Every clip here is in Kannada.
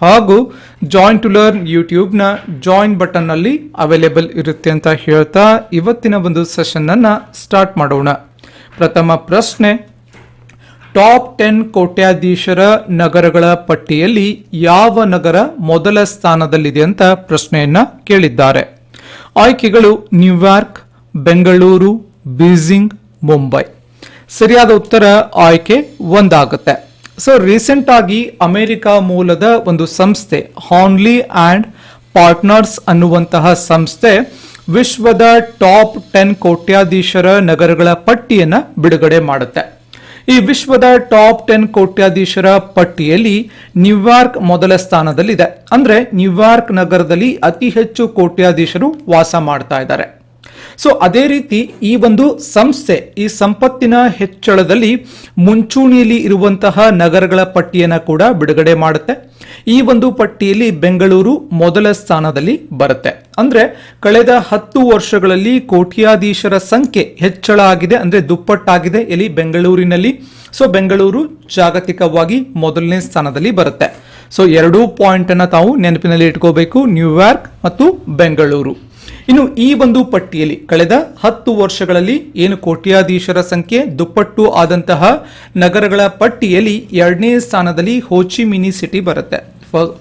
ಹಾಗೂ ಜಾಯಿನ್ ಟು ಲರ್ನ್ ಯೂಟ್ಯೂಬ್ನ ಜಾಯಿನ್ ಬಟನ್ನಲ್ಲಿ ಅವೈಲೇಬಲ್ ಇರುತ್ತೆ ಅಂತ ಹೇಳ್ತಾ ಇವತ್ತಿನ ಒಂದು ಸೆಷನ್ನನ್ನು ಸ್ಟಾರ್ಟ್ ಮಾಡೋಣ. ಪ್ರಥಮ ಪ್ರಶ್ನೆ ಟಾಪ್ ಟೆನ್ ಕೋಟ್ಯಾಧೀಶರ ನಗರಗಳ ಪಟ್ಟಿಯಲ್ಲಿ ಯಾವ ನಗರ ಮೊದಲ ಸ್ಥಾನದಲ್ಲಿದೆ ಅಂತ ಪ್ರಶ್ನೆಯನ್ನ ಕೇಳಿದ್ದಾರೆ. ಆಯ್ಕೆಗಳು ನ್ಯೂಯಾರ್ಕ್ ಬೆಂಗಳೂರು ಬೀಜಿಂಗ್ ಮುಂಬೈ ಸರಿಯಾದ ಉತ್ತರ ಆಯ್ಕೆ ಒಂದಾಗುತ್ತೆ. ಸೊ ರೀಸೆಂಟ್ ಆಗಿ ಅಮೆರಿಕ ಮೂಲದ ಒಂದು ಸಂಸ್ಥೆ ಹಾನ್ಲಿ ಆ್ಯಂಡ್ ಪಾರ್ಟ್ನರ್ಸ್ ಅನ್ನುವಂತಹ ಸಂಸ್ಥೆ, ವಿಶ್ವದ ಟಾಪ್ ಟೆನ್ ಕೋಟ್ಯಾಧೀಶರ ನಗರಗಳ ಪಟ್ಟಿಯನ್ನ ಬಿಡುಗಡೆ ಮಾಡುತ್ತೆ. ಈ ವಿಶ್ವದ ಟಾಪ್ ಟೆನ್ ಕೋಟ್ಯಾಧೀಶರ ಪಟ್ಟಿಯಲ್ಲಿ ನ್ಯೂಯಾರ್ಕ್ ಮೊದಲ ಸ್ಥಾನದಲ್ಲಿದೆ. ಅಂದ್ರೆ ನ್ಯೂಯಾರ್ಕ್ ನಗರದಲ್ಲಿ ಅತಿ ಹೆಚ್ಚು ಕೋಟ್ಯಾಧೀಶರು ವಾಸ ಮಾಡ್ತಾ ಇದ್ದಾರೆ. ಸೊ ಅದೇ ರೀತಿ ಈ ಒಂದು ಸಂಸ್ಥೆ, ಈ ಸಂಪತ್ತಿನ ಹೆಚ್ಚಳದಲ್ಲಿ ಮುಂಚೂಣಿಯಲ್ಲಿ ಇರುವಂತಹ ನಗರಗಳ ಪಟ್ಟಿಯನ್ನು ಕೂಡ ಬಿಡುಗಡೆ ಮಾಡುತ್ತೆ. ಈ ಒಂದು ಪಟ್ಟಿಯಲ್ಲಿ ಬೆಂಗಳೂರು ಮೊದಲ ಸ್ಥಾನದಲ್ಲಿ ಬರುತ್ತೆ. ಅಂದ್ರೆ ಕಳೆದ ಹತ್ತು ವರ್ಷಗಳಲ್ಲಿ ಕೋಟ್ಯಾಧೀಶರ ಸಂಖ್ಯೆ ಹೆಚ್ಚಳ ಆಗಿದೆ, ಅಂದ್ರೆ ದುಪ್ಪಟ್ಟಾಗಿದೆ ಇಲ್ಲಿ ಬೆಂಗಳೂರಿನಲ್ಲಿ. ಸೊ ಬೆಂಗಳೂರು ಜಾಗತಿಕವಾಗಿ ಮೊದಲನೇ ಸ್ಥಾನದಲ್ಲಿ ಬರುತ್ತೆ. ಸೊ ಎರಡೂ ಪಾಯಿಂಟ್ ಅನ್ನ ತಾವು ನೆನಪಿನಲ್ಲಿ ಇಟ್ಕೋಬೇಕು, ನ್ಯೂಯಾರ್ಕ್ ಮತ್ತು ಬೆಂಗಳೂರು. ಇನ್ನು ಈ ಒಂದು ಪಟ್ಟಿಯಲ್ಲಿ ಕಳೆದ ಹತ್ತು ವರ್ಷಗಳಲ್ಲಿ ಏನು ಕೋಟ್ಯಾಧೀಶರ ಸಂಖ್ಯೆ, ದುಪ್ಪಟ್ಟು ಆದಂತಹ ನಗರಗಳ ಪಟ್ಟಿಯಲ್ಲಿ ಎರಡನೇ ಸ್ಥಾನದಲ್ಲಿ ಹೋಚಿಮಿನಿ ಸಿಟಿ ಬರುತ್ತೆ.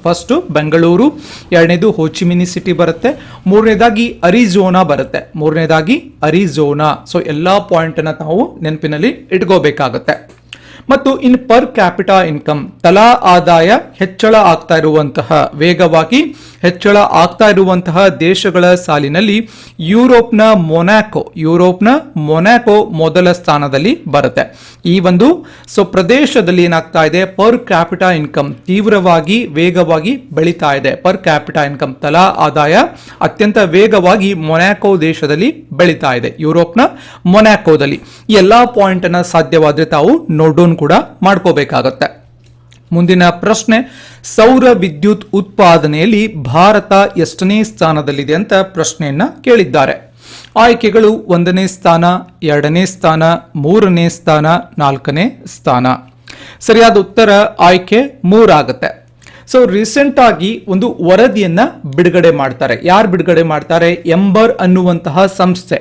ಫಸ್ಟ್ ಬೆಂಗಳೂರು, ಎರಡನೇದು ಹೋಚಿಮಿನಿ ಸಿಟಿ ಬರುತ್ತೆ, ಮೂರನೇದಾಗಿ ಅರಿಜೋನಾ ಬರುತ್ತೆ. ಮೂರನೇದಾಗಿ ಅರಿಜೋನಾ. ಸೊ ಎಲ್ಲಾ ಪಾಯಿಂಟ್ ಅನ್ನ ನಾವು ನೆನಪಿನಲ್ಲಿ ಇಟ್ಕೋಬೇಕಾಗತ್ತೆ. ಮತ್ತು ಇನ್ ಪರ್ ಕ್ಯಾಪಿಟಾ ಇನ್ಕಮ್, ತಲಾ ಆದಾಯ ಹೆಚ್ಚಳ ಆಗ್ತಾ ಇರುವಂತಹ, ವೇಗವಾಗಿ ಹೆಚ್ಚಳ ಆಗ್ತಾ ಇರುವಂತಹ ದೇಶಗಳ ಸಾಲಿನಲ್ಲಿ ಯುರೋಪ್ನ ಮೊನಾಕೋ ಯುರೋಪ್ನ ಮೊನಾಕೋ ಮೊದಲ ಸ್ಥಾನದಲ್ಲಿ ಬರುತ್ತೆ. ಈ ಒಂದು ಸೊ ಪ್ರದೇಶದಲ್ಲಿ ಏನಾಗ್ತಾ ಇದೆ, ಪರ್ ಕ್ಯಾಪಿಟಾ ಇನ್ಕಮ್ ತೀವ್ರವಾಗಿ, ವೇಗವಾಗಿ ಬೆಳೀತಾ ಇದೆ. ಪರ್ ಕ್ಯಾಪಿಟಾ ಇನ್ಕಮ್, ತಲಾ ಆದಾಯ ಅತ್ಯಂತ ವೇಗವಾಗಿ ಮೊನಾಕೋ ದೇಶದಲ್ಲಿ ಬೆಳೀತಾ ಇದೆ, ಯುರೋಪ್ನ ಮೊನಾಕೋದಲ್ಲಿ. ಎಲ್ಲಾ ಪಾಯಿಂಟ್ ಅನ್ನ ಸಾಧ್ಯವಾದ್ರೆ ತಾವು ನೋಟ್ ಕೂಡ ಮಾಡ್ಕೋಬೇಕಾಗತ್ತೆ. ಮುಂದಿನ ಪ್ರಶ್ನೆ, ಸೌರ ವಿದ್ಯುತ್ ಉತ್ಪಾದನೆಯಲ್ಲಿ ಭಾರತ ಎಷ್ಟನೇ ಸ್ಥಾನದಲ್ಲಿದೆ ಅಂತ ಪ್ರಶ್ನೆಯನ್ನ ಕೇಳಿದ್ದಾರೆ. ಆಯ್ಕೆಗಳು ಒಂದನೇ ಸ್ಥಾನ, ಎರಡನೇ ಸ್ಥಾನ, ಮೂರನೇ ಸ್ಥಾನ, ನಾಲ್ಕನೇ ಸ್ಥಾನ. ಸರಿಯಾದ ಉತ್ತರ ಆಯ್ಕೆ ಮೂರಾಗುತ್ತೆ. ಸೊ ರೀಸೆಂಟ್ ಆಗಿ ಒಂದು ವರದಿಯನ್ನ ಬಿಡುಗಡೆ ಮಾಡ್ತಾರೆ. ಯಾರು ಬಿಡುಗಡೆ ಮಾಡ್ತಾರೆ? ಎಂಬರ್ ಅನ್ನುವಂತಹ ಸಂಸ್ಥೆ.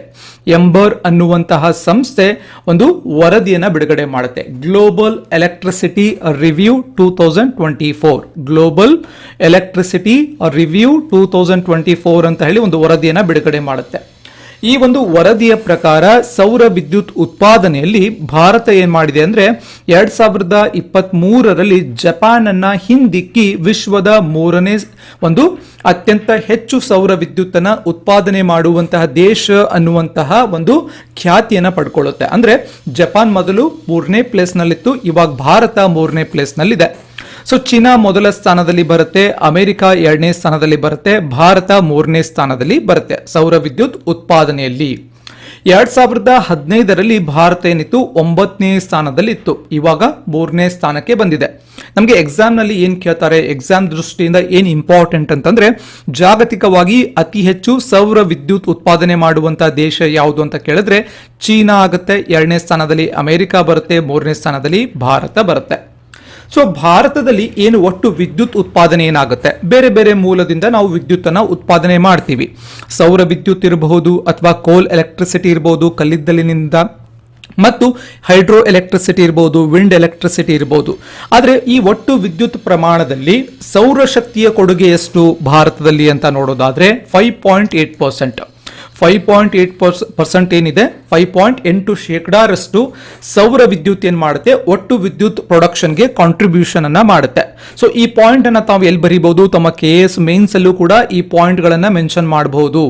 ಎಂಬರ್ ಅನ್ನುವಂತಹ ಸಂಸ್ಥೆ ಒಂದು ವರದಿಯನ್ನ ಬಿಡುಗಡೆ ಮಾಡುತ್ತೆ. Global electricity review two thousand twenty four global electricity review two thousand twenty four ಅಂತ ಹೇಳಿ ಒಂದು ವರದಿಯನ್ನ ಬಿಡುಗಡೆ ಮಾಡುತ್ತೆ. ಈ ಒಂದು ವರದಿಯ ಪ್ರಕಾರ ಸೌರ ವಿದ್ಯುತ್ ಉತ್ಪಾದನೆಯಲ್ಲಿ ಭಾರತ ಏನ್ ಮಾಡಿದೆ ಅಂದ್ರೆ ಎರಡ್ ಸಾವಿರದ ಇಪ್ಪತ್ತ್ ಮೂರರಲ್ಲಿ ಜಪಾನ್ ಅನ್ನ ಹಿಂದಿಕ್ಕಿ ವಿಶ್ವದ ಮೂರನೇ ಒಂದು ಅತ್ಯಂತ ಹೆಚ್ಚು ಸೌರ ವಿದ್ಯುತ್ತನ್ನು ಉತ್ಪಾದನೆ ಮಾಡುವಂತಹ ದೇಶ ಅನ್ನುವಂತಹ ಒಂದು ಖ್ಯಾತಿಯನ್ನ ಪಡ್ಕೊಳ್ಳುತ್ತೆ. ಅಂದ್ರೆ ಜಪಾನ್ ಮೊದಲು ಮೂರನೇ ಪ್ಲೇಸ್ ನಲ್ಲಿತ್ತು, ಇವಾಗ ಭಾರತ ಮೂರನೇ ಪ್ಲೇಸ್ ನಲ್ಲಿದೆ. ಸೊ ಚೀನಾ ಮೊದಲ ಸ್ಥಾನದಲ್ಲಿ ಬರುತ್ತೆ ಅಮೆರಿಕ ಎರಡನೇ ಸ್ಥಾನದಲ್ಲಿ ಬರುತ್ತೆ, ಭಾರತ ಮೂರನೇ ಸ್ಥಾನದಲ್ಲಿ ಬರುತ್ತೆ. ಸೌರ ವಿದ್ಯುತ್ ಉತ್ಪಾದನೆಯಲ್ಲಿ ಎರಡ್ ಸಾವಿರದ ಹದಿನೈದರಲ್ಲಿ ಭಾರತ ಏನಿತ್ತು? ಒಂಬತ್ತನೇ ಸ್ಥಾನದಲ್ಲಿ ಇತ್ತು ಇವಾಗ ಮೂರನೇ ಸ್ಥಾನಕ್ಕೆ ಬಂದಿದೆ. ನಮಗೆ ಎಕ್ಸಾಮ್ನಲ್ಲಿ ಏನು ಕೇಳ್ತಾರೆ? ಎಕ್ಸಾಮ್ ದೃಷ್ಟಿಯಿಂದ ಏನು ಇಂಪಾರ್ಟೆಂಟ್ ಅಂತಂದ್ರೆ, ಜಾಗತಿಕವಾಗಿ ಅತಿ ಹೆಚ್ಚು ಸೌರ ವಿದ್ಯುತ್ ಉತ್ಪಾದನೆ ಮಾಡುವಂಥ ದೇಶ ಯಾವುದು ಅಂತ ಕೇಳಿದ್ರೆ, ಚೀನಾ ಆಗುತ್ತೆ, ಎರಡನೇ ಸ್ಥಾನದಲ್ಲಿ ಅಮೆರಿಕ ಬರುತ್ತೆ, ಮೂರನೇ ಸ್ಥಾನದಲ್ಲಿ ಭಾರತ ಬರುತ್ತೆ. ಸೊ ಭಾರತದಲ್ಲಿ ಏನು ಒಟ್ಟು ವಿದ್ಯುತ್ ಉತ್ಪಾದನೆ ಏನಾಗುತ್ತೆ? ಬೇರೆ ಬೇರೆ ಮೂಲದಿಂದ ನಾವು ವಿದ್ಯುತ್ತನ್ನು ಉತ್ಪಾದನೆ ಮಾಡ್ತೀವಿ. ಸೌರ ವಿದ್ಯುತ್ ಇರಬಹುದು ಅಥವಾ ಕೋಲ್ ಎಲೆಕ್ಟ್ರಿಸಿಟಿ ಇರಬಹುದು ಕಲ್ಲಿದ್ದಲಿನಿಂದ. ಮತ್ತು ಹೈಡ್ರೋ ಎಲೆಕ್ಟ್ರಿಸಿಟಿ ಇರ್ಬೋದು ವಿಂಡ್ ಎಲೆಕ್ಟ್ರಿಸಿಟಿ ಇರ್ಬೋದು ಆದರೆ ಈ ಒಟ್ಟು ವಿದ್ಯುತ್ ಪ್ರಮಾಣದಲ್ಲಿ ಸೌರಶಕ್ತಿಯ ಕೊಡುಗೆ ಎಷ್ಟು ಭಾರತದಲ್ಲಿ ಅಂತ ನೋಡೋದಾದ್ರೆ five point eight percent five point eight percent ಏನಿದೆ? ಫೈವ್ ಪಾಯಿಂಟ್ ಎಂಟು ಶೇಕಡಾರಷ್ಟು ಸೌರ ವಿದ್ಯುತ್ ಏನು ಮಾಡುತ್ತೆ? ಒಟ್ಟು ವಿದ್ಯುತ್ ಪ್ರೊಡಕ್ಷನ್ಗೆ ಕಾಂಟ್ರಿಬ್ಯೂಷನ್ ಅನ್ನ ಮಾಡುತ್ತೆ. ಸೊ ಈ ಪಾಯಿಂಟ್ ಅನ್ನ ತಾವು ಎಲ್ಲಿ ಬರೀಬಹುದು? ತಮ್ಮ ಕೆ ಎಸ್ ಮೇನ್ಸ್ ಅಲ್ಲೂ ಕೂಡ ಈ ಪಾಯಿಂಟ್ ಗಳನ್ನ ಮೆನ್ಷನ್ ಮಾಡಬಹುದು.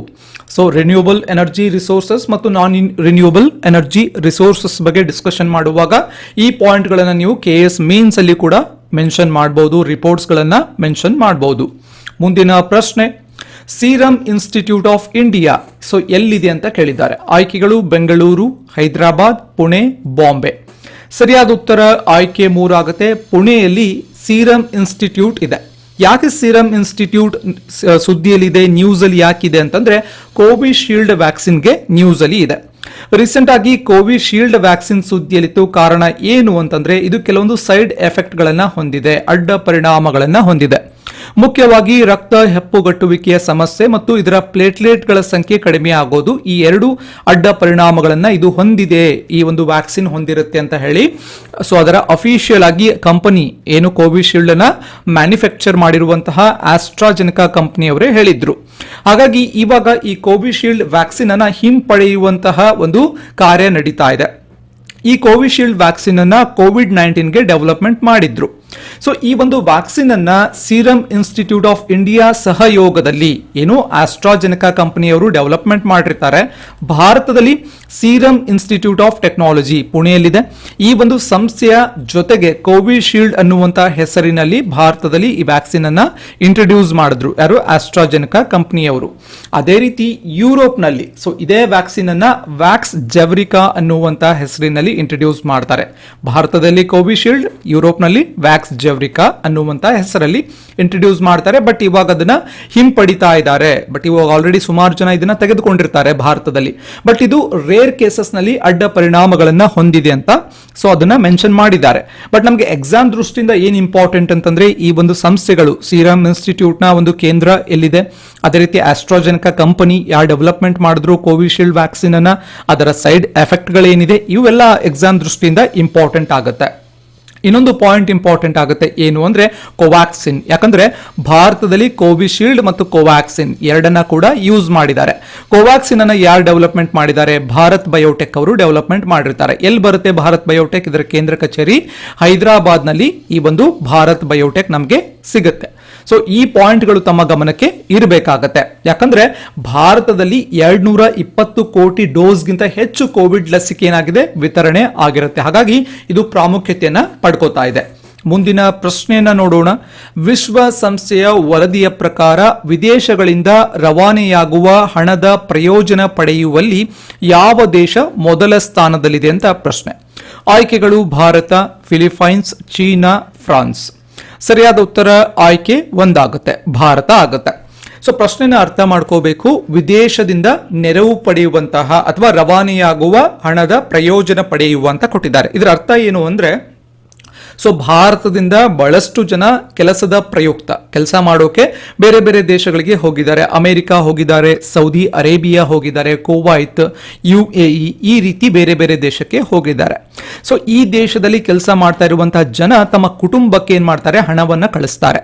ಸೊ ರಿನ್ಯೂಬಲ್ ಎನರ್ಜಿ ರಿಸೋರ್ಸಸ್ ಮತ್ತು ನಾನ್ ರಿನ್ಯೂಬಲ್ ಎನರ್ಜಿ ರಿಸೋರ್ಸಸ್ ಬಗ್ಗೆ ಡಿಸ್ಕಷನ್ ಮಾಡುವಾಗ ಈ ಪಾಯಿಂಟ್ ಗಳನ್ನ ನೀವು ಕೆ ಎಸ್ ಮೇನ್ಸ್ ಅಲ್ಲಿ ಕೂಡ ಮೆನ್ಷನ್ ಮಾಡಬಹುದು ರಿಪೋರ್ಟ್ಸ್ ಗಳನ್ನ ಮೆನ್ಷನ್ ಮಾಡಬಹುದು. ಮುಂದಿನ ಪ್ರಶ್ನೆ serum institute of India so ಎಲ್ಲಿದೆ ಅಂತ ಕೇಳಿದ್ದಾರೆ. ಆಯ್ಕೆಗಳು ಬೆಂಗಳೂರು, ಹೈದರಾಬಾದ್, ಪುಣೆ, ಬಾಂಬೆ. ಸರಿಯಾದ ಉತ್ತರ ಆಯ್ಕೆ ಮೂರಾಗುತ್ತೆ. ಪುಣೆಯಲ್ಲಿ ಸೀರಮ್ ಇನ್ಸ್ಟಿಟ್ಯೂಟ್ ಇದೆ. ಯಾಕೆ ಸೀರಮ್ ಇನ್ಸ್ಟಿಟ್ಯೂಟ್ ಸುದ್ದಿಯಲ್ಲಿದೆ ನ್ಯೂಸ್ ಅಲ್ಲಿ ಯಾಕಿದೆ ಅಂತಂದ್ರೆ ಕೋವಿಶೀಲ್ಡ್ ವ್ಯಾಕ್ಸಿನ್ಗೆ ನ್ಯೂಸ್ ಅಲ್ಲಿ ಇದೆ. ರೀಸೆಂಟ್ ಆಗಿ ಕೋವಿಶೀಲ್ಡ್ ವ್ಯಾಕ್ಸಿನ್ ಸುದ್ದಿಯಲ್ಲಿತ್ತು. ಕಾರಣ ಏನು ಅಂತಂದ್ರೆ ಇದು ಕೆಲವೊಂದು ಸೈಡ್ ಎಫೆಕ್ಟ್ ಗಳನ್ನ ಹೊಂದಿದೆ, ಅಡ್ಡ ಪರಿಣಾಮಗಳನ್ನ ಹೊಂದಿದೆ. ಮುಖ್ಯವಾಗಿ ರಕ್ತ ಹೆಪ್ಪುಗಟ್ಟುವಿಕೆಯ ಸಮಸ್ಯೆ ಮತ್ತು ಇದರ ಪ್ಲೇಟ್ಲೆಟ್ಗಳ ಸಂಖ್ಯೆ ಕಡಿಮೆ ಆಗೋದು ಈ ಎರಡು ಅಡ್ಡ ಪರಿಣಾಮಗಳನ್ನು ಇದು ಹೊಂದಿದೆ, ಈ ಒಂದು ವ್ಯಾಕ್ಸಿನ್ ಹೊಂದಿರುತ್ತೆ ಅಂತ ಹೇಳಿ. ಸೊ ಅದರ ಅಫಿಷಿಯಲ್ ಆಗಿ ಕಂಪನಿ ಏನು ಕೋವಿಶೀಲ್ಡ್ನ ಮ್ಯಾನುಫ್ಯಾಕ್ಚರ್ ಮಾಡಿರುವಂತಹ ಆಸ್ಟ್ರಾಜೆನಿಕಾ ಕಂಪನಿಯವರೇ ಹೇಳಿದ್ರು. ಹಾಗಾಗಿ ಇವಾಗ ಈ ಕೋವಿಶೀಲ್ಡ್ ವ್ಯಾಕ್ಸಿನ್ ಅನ್ನ ಹಿಂಪಡೆಯುವಂತಹ ಒಂದು ಕಾರ್ಯ ನಡೀತಾ ಇದೆ. ಈ ಕೋವಿಶೀಲ್ಡ್ ವ್ಯಾಕ್ಸಿನ್ ಅನ್ನ ಕೋವಿಡ್ ನೈನ್ಟೀನ್ಗೆ ಡೆವಲಪ್ಮೆಂಟ್ ಮಾಡಿದ್ರು. ಸೊ ಈ ಒಂದು ವ್ಯಾಕ್ಸಿನ್ ಅನ್ನ ಸೀರಮ್ ಇನ್ಸ್ಟಿಟ್ಯೂಟ್ ಆಫ್ ಇಂಡಿಯಾ ಸಹಯೋಗದಲ್ಲಿ ಏನು ಆಸ್ಟ್ರಾಜೆನಿಕಾ ಕಂಪನಿಯವರು ಡೆವಲಪ್ಮೆಂಟ್ ಮಾಡಿರ್ತಾರೆ. ಭಾರತದಲ್ಲಿ ಸೀರಮ್ ಇನ್ಸ್ಟಿಟ್ಯೂಟ್ ಆಫ್ ಟೆಕ್ನಾಲಜಿ ಪುಣೆಯಲ್ಲಿದೆ. ಈ ಒಂದು ಸಂಸ್ಥೆಯ ಜೊತೆಗೆ ಕೋವಿಶೀಲ್ಡ್ ಅನ್ನುವಂತಹ ಹೆಸರಿನಲ್ಲಿ ಭಾರತದಲ್ಲಿ ಈ ವ್ಯಾಕ್ಸಿನ್ ಅನ್ನ ಇಂಟ್ರೊಡ್ಯೂಸ್ ಮಾಡಿದ್ರು. ಯಾರು? ಆಸ್ಟ್ರಾಜೆನಿಕಾ ಕಂಪನಿಯವರು. ಅದೇ ರೀತಿ ಯುರೋಪ್ನಲ್ಲಿ ಸೊ ಇದೇ ವ್ಯಾಕ್ಸಿನ್ ಅನ್ನ ವ್ಯಾಕ್ಸ್ ಜವರಿಕಾ ಅನ್ನುವಂತಹ ಹೆಸರಿನಲ್ಲಿ ಇಂಟ್ರೊಡ್ಯೂಸ್ ಮಾಡ್ತಾರೆ. ಭಾರತದಲ್ಲಿ ಕೋವಿಶೀಲ್ಡ್ ಯುರೋಪ್ನಲ್ಲಿ ವ್ಯಾಕ್ಸ್ ಜೆವ್ರಿಕಾ ಅನ್ನುವಂತ ಹೆಸರಲ್ಲಿ ಇಂಟ್ರೊಡ್ಯೂಸ್ ಮಾಡ್ತಾರೆ. ಬಟ್ ಇವಾಗ ಅದನ್ನ ಹಿಂಪಡಿತಾ ಇದ್ದಾರೆ. ಬಟ್ ಇವಾಗ ಆಲ್ರೆಡಿ ಸುಮಾರು ಜನ ಇದನ್ನ ತೆಗೆದುಕೊಂಡಿರ್ತಾರೆ ಭಾರತದಲ್ಲಿ. ಬಟ್ ಇದು ರೇರ್ ಕೇಸಸ್ನಲ್ಲಿ ಅಡ್ಡ ಪರಿಣಾಮಗಳನ್ನ ಹೊಂದಿದೆ ಅಂತ ಸೊ ಅದನ್ನ ಮೆನ್ಷನ್ ಮಾಡಿದ್ದಾರೆ. ಬಟ್ ನಮಗೆ ಎಕ್ಸಾಮ್ ದೃಷ್ಟಿಯಿಂದ ಏನು ಇಂಪಾರ್ಟೆಂಟ್ ಅಂತಂದ್ರೆ ಈ ಒಂದು ಸಂಸ್ಥೆಗಳು ಸೀರಮ್ ಇನ್ಸ್ಟಿಟ್ಯೂಟ್ನ ಒಂದು ಕೇಂದ್ರ ಎಲ್ಲಿದೆ? ಅದೇ ರೀತಿ ಆಸ್ಟ್ರಾಜೆನಿಕಾ ಕಂಪನಿ ಯಾರು ಡೆವಲಪ್ಮೆಂಟ್ ಮಾಡಿದ್ರು ಕೋವಿಶೀಲ್ಡ್ ವ್ಯಾಕ್ಸಿನ್ ಅನ್ನ, ಅದರ ಸೈಡ್ ಎಫೆಕ್ಟ್ ಗಳೇನಿದೆ? ಇವೆಲ್ಲ ಎಕ್ಸಾಮ್ ದೃಷ್ಟಿಯಿಂದ ಇಂಪಾರ್ಟೆಂಟ್ ಆಗುತ್ತೆ. ಇನ್ನೊಂದು ಪಾಯಿಂಟ್ ಇಂಪಾರ್ಟೆಂಟ್ ಆಗುತ್ತೆ ಏನು ಅಂದ್ರೆ ಕೋವ್ಯಾಕ್ಸಿನ್ ಯಾಕಂದ್ರೆ ಭಾರತದಲ್ಲಿ ಕೋವಿಶೀಲ್ಡ್ ಮತ್ತು ಕೋವ್ಯಾಕ್ಸಿನ್ ಎರಡನ್ನ ಕೂಡ ಯೂಸ್ ಮಾಡಿದ್ದಾರೆ. ಕೋವ್ಯಾಕ್ಸಿನ್ ಅನ್ನ ಯಾರು ಡೆವಲಪ್ಮೆಂಟ್ ಮಾಡಿದ್ದಾರೆ? ಭಾರತ್ ಬಯೋಟೆಕ್ ಅವರು ಡೆವಲಪ್ಮೆಂಟ್ ಮಾಡಿರ್ತಾರೆ. ಎಲ್ಲಿ ಬರುತ್ತೆ ಭಾರತ್ ಬಯೋಟೆಕ್ ಇದರ ಕೇಂದ್ರ ಕಚೇರಿ ಹೈದರಾಬಾದ್ನಲ್ಲಿ ಈ ಒಂದು ಭಾರತ್ ಬಯೋಟೆಕ್ ನಮಗೆ ಸಿಗುತ್ತೆ. ಸೊ ಈ ಪಾಯಿಂಟ್ಗಳು ತಮ್ಮ ಗಮನಕ್ಕೆ ಇರಬೇಕಾಗತ್ತೆ. ಯಾಕಂದ್ರೆ ಭಾರತದಲ್ಲಿ ಎರಡ್ನೂರ ಇಪ್ಪತ್ತು ಕೋಟಿ ಡೋಸ್ಗಿಂತ ಹೆಚ್ಚು ಕೋವಿಡ್ ಲಸಿಕೆ ಏನಾಗಿದೆ? ವಿತರಣೆ ಆಗಿರುತ್ತೆ. ಹಾಗಾಗಿ ಇದು ಪ್ರಾಮುಖ್ಯತೆಯನ್ನ ಪಡ್ಕೋತಾ ಇದೆ. ಮುಂದಿನ ಪ್ರಶ್ನೆಯನ್ನ ನೋಡೋಣ. ವಿಶ್ವ ಸಂಸ್ಥೆಯ ವರದಿಯ ಪ್ರಕಾರ ವಿದೇಶಗಳಿಂದ ರವಾನೆಯಾಗುವ ಹಣದ ಪ್ರಯೋಜನ ಪಡೆಯುವಲ್ಲಿ ಯಾವ ದೇಶ ಮೊದಲ ಸ್ಥಾನದಲ್ಲಿದೆ ಅಂತ ಪ್ರಶ್ನೆ. ಆಯ್ಕೆಗಳು ಭಾರತ, ಫಿಲಿಪೈನ್ಸ್, ಚೀನಾ, ಫ್ರಾನ್ಸ್. ಸರಿಯಾದ ಉತ್ತರ ಆಯ್ಕೆ ಒಂದಾಗುತ್ತೆ. ಭಾರತ ಆಗುತ್ತೆ. ಸೊ, ಪ್ರಶ್ನೆನ ಅರ್ಥ ಮಾಡ್ಕೋಬೇಕು. ವಿದೇಶದಿಂದ ನೆರವು ಪಡೆಯುವಂತಹ ಅಥವಾ ರವಾನೆಯಾಗುವ ಹಣದ ಪ್ರಯೋಜನ ಪಡೆಯುವ ಅಂತ ಕೊಟ್ಟಿದ್ದಾರೆ. ಇದರ ಅರ್ಥ ಏನು ಅಂದ್ರೆ ಸೊ ಭಾರತದಿಂದ ಬಹಳಷ್ಟು ಜನ ಕೆಲಸದ ಪ್ರಯುಕ್ತ. ಕೆಲಸ ಮಾಡೋಕೆ ಬೇರೆ ಬೇರೆ ದೇಶಗಳಿಗೆ ಹೋಗಿದ್ದಾರೆ. ಅಮೆರಿಕ ಹೋಗಿದ್ದಾರೆ, ಸೌದಿ ಅರೇಬಿಯಾ ಹೋಗಿದ್ದಾರೆ ಕೋವಾಯ್ತ್ ಯು ಎ ಈ ರೀತಿ ಬೇರೆ ಬೇರೆ ದೇಶಕ್ಕೆ ಹೋಗಿದ್ದಾರೆ. ಸೊ ಈ ದೇಶದಲ್ಲಿ ಕೆಲಸ ಮಾಡ್ತಾ ಇರುವಂತಹ ಜನ ತಮ್ಮ ಕುಟುಂಬಕ್ಕೆ ಏನ್ ಮಾಡ್ತಾರೆ? ಹಣವನ್ನ ಕಳಿಸ್ತಾರೆ.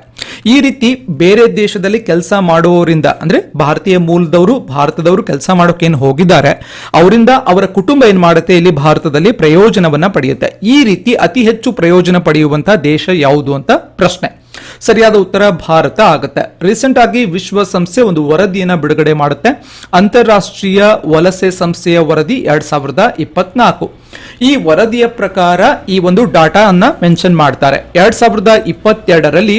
ಈ ರೀತಿ ಬೇರೆ ದೇಶದಲ್ಲಿ ಕೆಲಸ ಮಾಡುವವರಿಂದ, ಅಂದ್ರೆ ಭಾರತೀಯ ಮೂಲದವರು, ಭಾರತದವರು ಕೆಲಸ ಮಾಡೋಕೆ ಏನು ಹೋಗಿದ್ದಾರೆ? ಅವರಿಂದ ಅವರ ಕುಟುಂಬ ಏನ್ ಮಾಡುತ್ತೆ? ಇಲ್ಲಿ ಭಾರತದಲ್ಲಿ ಪ್ರಯೋಜನವನ್ನ ಪಡೆಯುತ್ತೆ. ಈ ರೀತಿ ಅತಿ ಹೆಚ್ಚು ಪ್ರಯೋಜನ ಪಡೆಯುವಂತಹ ದೇಶ ಯಾವುದು ಅಂತ ಪ್ರಶ್ನೆ. ಸರಿಯಾದ ಉತ್ತರ ಭಾರತ ಆಗುತ್ತೆ. ರೀಸೆಂಟ್ ಆಗಿ ವಿಶ್ವಸಂಸ್ಥೆ ಒಂದು ವರದಿಯನ್ನು ಬಿಡುಗಡೆ ಮಾಡುತ್ತೆ. ಅಂತಾರಾಷ್ಟ್ರೀಯ ವಲಸೆ ಸಂಸ್ಥೆಯ ವರದಿ ಎರಡ್ ಸಾವಿರದ ಇಪ್ಪತ್ನಾಲ್ಕು. ಈ ವರದಿಯ ಪ್ರಕಾರ ಈ ಒಂದು ಡಾಟಾ ಅನ್ನ ಮೆನ್ಷನ್ ಮಾಡ್ತಾರೆ. ಎರಡ್ ಸಾವಿರದ ಇಪ್ಪತ್ತೆರಡರಲ್ಲಿ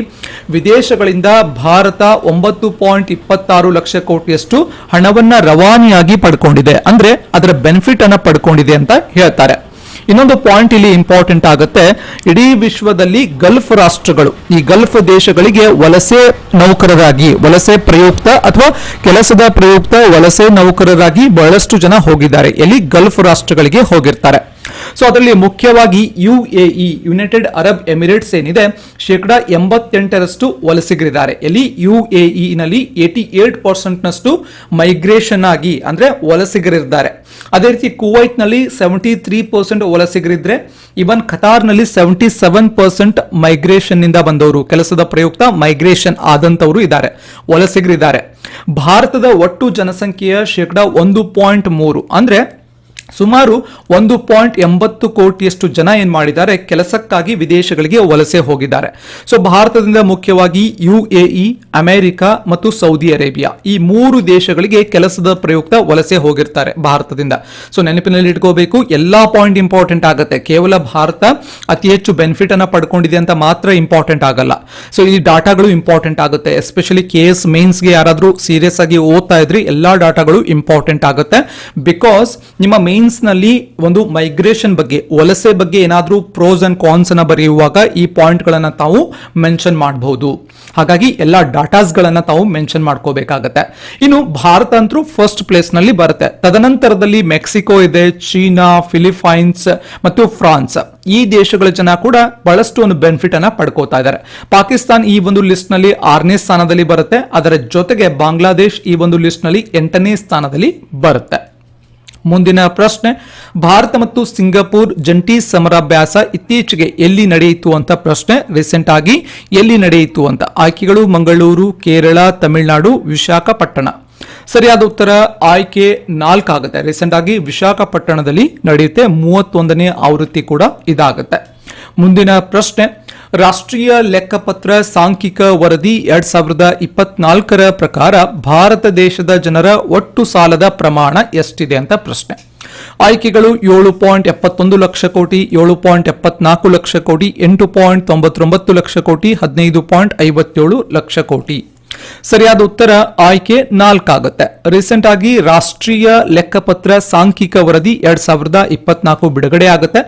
ವಿದೇಶಗಳಿಂದ ಭಾರತ ಒಂಬತ್ತು ಪಾಯಿಂಟ್ ಇಪ್ಪತ್ತಾರು ಲಕ್ಷ ಕೋಟಿಯಷ್ಟು ಹಣವನ್ನ ರವಾನೆಯಾಗಿ ಪಡ್ಕೊಂಡಿದೆ. ಅಂದ್ರೆ ಅದರ ಬೆನಿಫಿಟ್ ಅನ್ನ ಪಡ್ಕೊಂಡಿದೆ ಅಂತ ಹೇಳ್ತಾರೆ. ಇನ್ನೊಂದು ಪಾಯಿಂಟ್ ಇಲ್ಲಿ ಇಂಪಾರ್ಟೆಂಟ್ ಆಗುತ್ತೆ. ಇಡೀ ವಿಶ್ವದಲ್ಲಿ ಗಲ್ಫ್ ರಾಷ್ಟ್ರಗಳು, ಈ ಗಲ್ಫ್ ದೇಶಗಳಿಗೆ ವಲಸೆ ನೌಕರರಾಗಿ, ವಲಸೆ ಪ್ರಯುಕ್ತ ಅಥವಾ ಕೆಲಸದ ಪ್ರಯುಕ್ತ ವಲಸೆ ನೌಕರರಾಗಿ ಬಹಳಷ್ಟು ಜನ ಹೋಗಿದ್ದಾರೆ. ಎಲ್ಲಿ ಗಲ್ಫ್ ರಾಷ್ಟ್ರಗಳಿಗೆ ಹೋಗಿರ್ತಾರೆ. ಸೊ ಅದರಲ್ಲಿ ಮುಖ್ಯವಾಗಿ U A E United Arab Emirates ಏನಿದೆ, ಶೇಕಡ ಎಂಬತ್ತೆಂಟರಷ್ಟು ವಲಸಿಗರಿದ್ದಾರೆ. ಎಲ್ಲಿ ಯು ಎ ಇನಲ್ಲಿ ನಲ್ಲಿ ಏಟಿ ಏಟ್ ಪರ್ಸೆಂಟ್ನಷ್ಟು ಮೈಗ್ರೇಷನ್ ಆಗಿ, ಅಂದ್ರೆ ವಲಸಿಗರಿದ್ದಾರೆ. ಅದೇ ರೀತಿ ಕುವೈಟ್ನಲ್ಲಿ ಸೆವೆಂಟಿ ತ್ರೀ ಪರ್ಸೆಂಟ್ ವಲಸಿಗರಿದ್ರೆ ಇವನ್ ಕತಾರ್ನಲ್ಲಿ ಸೆವೆಂಟಿ ಸೆವೆನ್ ಪರ್ಸೆಂಟ್ ಮೈಗ್ರೇಷನ್ನಿಂದ ಬಂದವರು, ಕೆಲಸದ ಪ್ರಯುಕ್ತ ಮೈಗ್ರೇಷನ್ ಆದಂತವರು ಇದ್ದಾರೆ ವಲಸಿಗರಿದ್ದಾರೆ ಭಾರತದ ಒಟ್ಟು ಜನಸಂಖ್ಯೆಯ ಶೇಕಡ ಒಂದು ಪಾಯಿಂಟ್ ಮೂರು. ಅಂದ್ರೆ ಸುಮಾರು ಒಂದು ಪಾಯಿಂಟ್ ಎಂಬತ್ತು ಕೋಟಿಯಷ್ಟು ಜನ ಏನ್ ಮಾಡಿದ್ದಾರೆ, ಕೆಲಸಕ್ಕಾಗಿ ವಿದೇಶಗಳಿಗೆ ವಲಸೆ ಹೋಗಿದ್ದಾರೆ. ಸೊ ಭಾರತದಿಂದ ಮುಖ್ಯವಾಗಿ ಯು ಎ ಇ, ಅಮೆರಿಕ ಮತ್ತು ಸೌದಿ ಅರೇಬಿಯಾ ಈ ಮೂರು ದೇಶಗಳಿಗೆ ಕೆಲಸದ ಪ್ರಯುಕ್ತ ವಲಸೆ ಹೋಗಿರ್ತಾರೆ ಭಾರತದಿಂದ. ಸೊ ನೆನಪಿನಲ್ಲಿ ಇಟ್ಕೋಬೇಕು, ಎಲ್ಲಾ ಪಾಯಿಂಟ್ ಇಂಪಾರ್ಟೆಂಟ್ ಆಗುತ್ತೆ. ಕೇವಲ ಭಾರತ ಅತಿ ಹೆಚ್ಚು ಬೆನಿಫಿಟ್ ಅನ್ನ ಪಡ್ಕೊಂಡಿದೆ ಅಂತ ಮಾತ್ರ ಇಂಪಾರ್ಟೆಂಟ್ ಆಗಲ್ಲ. ಸೊ ಈ ಡಾಟಾಗಳು ಇಂಪಾರ್ಟೆಂಟ್ ಆಗುತ್ತೆ. ಎಸ್ಪೆಷಲಿ ಕೆ ಎಸ್ ಮೇನ್ಸ್ಗೆ ಯಾರಾದರೂ ಸೀರಿಯಸ್ ಆಗಿ ಓದ್ತಾ ಇದ್ರಿ ಎಲ್ಲಾ ಡಾಟಾಗಳು ಇಂಪಾರ್ಟೆಂಟ್ ಆಗುತ್ತೆ. ಬಿಕಾಸ್ ನಿಮ್ಮ ನಲ್ಲಿ ಒಂದು ಮೈಗ್ರೇಷನ್ ಬಗ್ಗೆ, ವಲಸೆ ಬಗ್ಗೆ ಏನಾದರೂ ಪ್ರೋಸ್ ಅಂಡ್ ಕಾನ್ಸ್ ಅನ್ನ ಬರೆಯುವಾಗ ಈ ಪಾಯಿಂಟ್ ಗಳನ್ನ ತಾವು ಮೆನ್ಷನ್ ಮಾಡಬಹುದು ಹಾಗಾಗಿ ಎಲ್ಲ ಡಾಟಾಸ್ ಗಳನ್ನ ತಾವು ಮೆನ್ಷನ್ ಮಾಡ್ಕೋಬೇಕಾಗತ್ತೆ. ಇನ್ನು ಭಾರತ ಅಂತೂ ಫಸ್ಟ್ ಪ್ಲೇಸ್ನಲ್ಲಿ ಬರುತ್ತೆ. ತದನಂತರದಲ್ಲಿ ಮೆಕ್ಸಿಕೋ ಇದೆ, ಚೀನಾ ಫಿಲಿಪೈನ್ಸ್ ಮತ್ತು ಫ್ರಾನ್ಸ್ ಈ ದೇಶಗಳ ಜನ ಕೂಡ ಬಹಳಷ್ಟು ಒಂದು ಬೆನಿಫಿಟ್ ಅನ್ನ ಪಡ್ಕೋತಾ ಇದ್ದಾರೆ. ಪಾಕಿಸ್ತಾನ್ ಈ ಒಂದು ಲಿಸ್ಟ್ನಲ್ಲಿ ಆರನೇ ಸ್ಥಾನದಲ್ಲಿ ಬರುತ್ತೆ. ಅದರ ಜೊತೆಗೆ ಬಾಂಗ್ಲಾದೇಶ್ ಈ ಒಂದು ಲಿಸ್ಟ್ನಲ್ಲಿ ಎಂಟನೇ ಸ್ಥಾನದಲ್ಲಿ ಬರುತ್ತೆ. ಮುಂದಿನ ಪ್ರಶ್ನೆ, ಭಾರತ ಮತ್ತು ಸಿಂಗಾಪುರ್ ಜಂಟಿ ಸಮರಾಭ್ಯಾಸ ಇತ್ತೀಚೆಗೆ ಎಲ್ಲಿ ನಡೆಯಿತು ಅಂತ ಪ್ರಶ್ನೆ ರೀಸೆಂಟ್ ಆಗಿ ಎಲ್ಲಿ ನಡೆಯಿತು ಅಂತ. ಆಯ್ಕೆಗಳು ಮಂಗಳೂರು, ಕೇರಳ, ತಮಿಳುನಾಡು, ವಿಶಾಖಪಟ್ಟಣ. ಸರಿಯಾದ ಉತ್ತರ, ಆಯ್ಕೆ ನಾಲ್ಕಾಗುತ್ತೆ ರೀಸೆಂಟ್ ಆಗಿ ವಿಶಾಖಪಟ್ಟಣದಲ್ಲಿ ನಡೆಯುತ್ತೆ. ಮೂವತ್ತೊಂದನೇ ಆವೃತ್ತಿ ಕೂಡ ಇದಾಗುತ್ತೆ. ಮುಂದಿನ ಪ್ರಶ್ನೆ ರಾಷ್ಟ್ರೀಯ ಲೆಕ್ಕಪತ್ರ ಸಾಂಖ್ಯಿಕ ವರದಿ ಎರಡ್ ಸಾವಿರದ ಇಪ್ಪತ್ನಾಲ್ಕರ ಪ್ರಕಾರ ಭಾರತ ದೇಶದ ಜನರ ಒಟ್ಟು ಸಾಲದ ಪ್ರಮಾಣ ಎಷ್ಟಿದೆ ಅಂತ ಪ್ರಶ್ನೆ. ಆಯ್ಕೆಗಳು ಏಳು ಪಾಯಿಂಟ್ ಎಪ್ಪತ್ತೊಂದು ಲಕ್ಷ ಕೋಟಿ, ಏಳು ಪಾಯಿಂಟ್ ಎಪ್ಪತ್ನಾಲ್ಕು ಲಕ್ಷ ಕೋಟಿ, ಎಂಟು ಪಾಯಿಂಟ್ ತೊಂಬತ್ತೊಂಬತ್ತು ಲಕ್ಷ ಕೋಟಿ, ಹದಿನೈದು ಪಾಯಿಂಟ್ ಐವತ್ತೇಳು ಲಕ್ಷ ಕೋಟಿ. ಸರಿಯಾದ ಉತ್ತರ ಆಯ್ಕೆ ನಾಲ್ಕಾಗುತ್ತೆ. ರೀಸೆಂಟ್ ಆಗಿ ರಾಷ್ಟ್ರೀಯ ಲೆಕ್ಕಪತ್ರ ಸಾಂಖ್ಯಿಕ ವರದಿ ಎರಡ್ ಸಾವಿರದ ಇಪ್ಪತ್ನಾಲ್ಕು ಬಿಡುಗಡೆ ಆಗುತ್ತೆ.